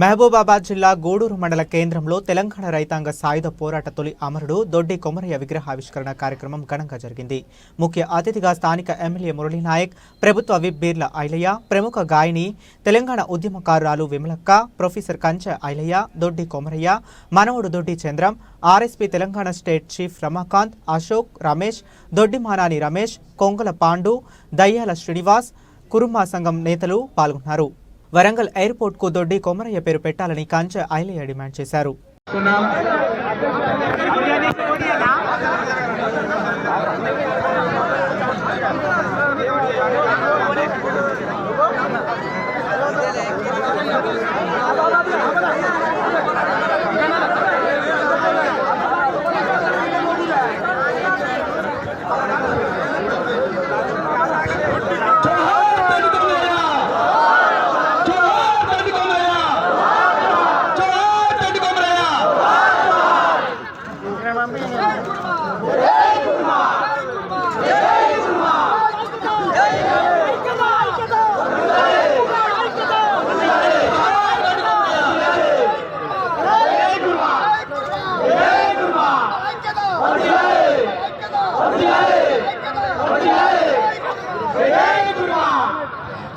మహబూబాబాద్ జిల్లా గూడూరు మండల కేంద్రంలో తెలంగాణ రైతాంగ సాయుధ పోరాట తొలి అమరుడు దొడ్డి కొమరయ్య విగ్రహావిష్కరణ కార్యక్రమం ఘనంగా జరిగింది. ముఖ్య అతిథిగా స్థానిక ఎమ్మెల్యే మురళీనాయక్ ప్రభుత్వ విప్ బీర్ల ఐలయ్య ప్రముఖ గాయని తెలంగాణ ఉద్యమకారురాలు విమలక్క ప్రొఫెసర్ కంచ ఐలయ్య దొడ్డి కొమరయ్య మనవడు Doddi Chandram RSP Telangana state chief Ramakant Ashok Ramesh Doddi Manani Ramesh Kongala Pandu Dayyala Srinivas Kurama సంఘం నేతలు పాల్గొన్నారు. వరంగల్ ఎయిర్పోర్ట్కు దొడ్డి కొమరయ్య పేరు పెట్టాలని కంచ ఐలయ్య డిమాండ్ చేశారు ఉన్నాం. జోహార్ దొడ్డి కొమరయ్య! జోహార్ దొడ్డి కొమరయ్య! జోహార్ దొడ్డి కొమరయ్య!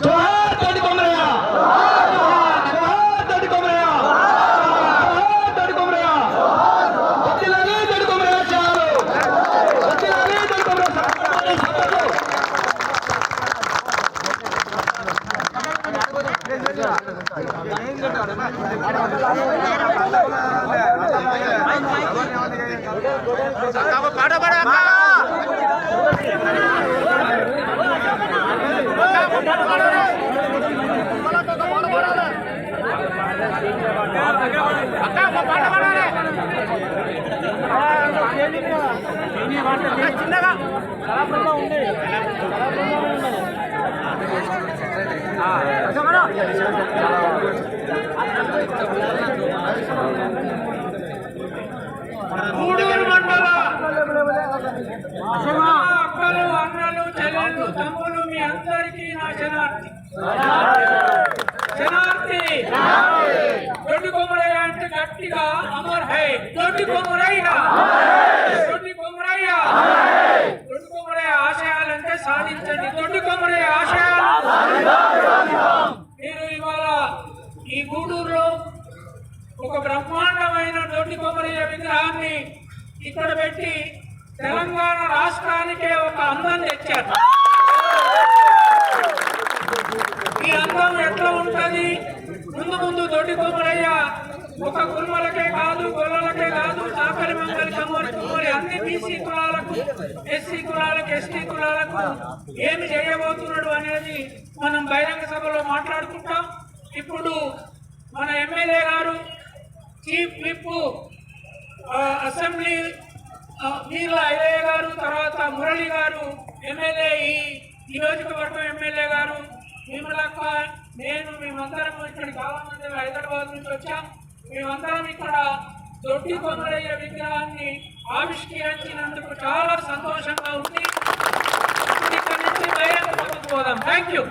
జోహార్ దొడ్డి కొమరయ్య! జోహార్ దొడ్డి కొమరయ్య! జోహార్ దొడ్డి కొమరయ్య! వదిలాలి దొడ్డి కొమరయ్య చాలు! వదిలాలి దొడ్డి కొమరయ్య చాలు! సపోర్టు! గూడూరు మండల అక్కలు అన్నలు చెల్లెళ్ళు తమ్ములు మీ అందరికీ నా శనార్థి శనార్థి దొడ్డి కొమరయ్య అంటే గట్టిగా అమర్ హై. దొడ్డి కొమరయ్య దొడ్డి కొమరయ్య దొడ్డి కొమరయ్య ఆశయాలంటే సాధించండి దొడ్డి కొమరయ్య ఆశయాలు మీరు ఇవాళ ఈ గూడూరులో ఒక బ్రహ్మాండమైన దొడ్డి కొమరయ్య విగ్రహాన్ని ఇక్కడ పెట్టి తెలంగాణ రాష్ట్రానికే ఒక అందం తెచ్చారు. ఈ అందం ఎట్లా ఉంటుంది? ముందు ముందు దొడ్డి కొమరయ్య ఒక కుర్మలకే కాదు గొల్లలకే కాదు చాకలి మంగళి కమ్మరి కుమ్మరి అన్ని బీసీ కులాలకు ఎస్సీ కులాలకు ఎస్టీ కులాలకు ఏమి చేయబోతున్నాడు అనేది మనం బహిరంగ సభలో మాట్లాడుకుంటాం. ఇప్పుడు మన ఎమ్మెల్యే చీఫ్ విప్ అసెంబ్లీ నీళ్ళ వీర్ల అయ్యయ్య గారు తర్వాత మురళి గారు ఎమ్మెల్యే ఈ నియోజకవర్గం ఎమ్మెల్యే గారు విమలక్క నేను మేమందరం ఇక్కడ కావాలంటే హైదరాబాద్ నుంచి వచ్చాం. మేమందరం ఇక్కడ దొడ్డి కొమరయ్య విగ్రహాన్ని ఆవిష్కరించినందుకు చాలా సంతోషంగా ఉంది. ఇక్కడ నుంచి బహిరంగ పోదాం. Thank you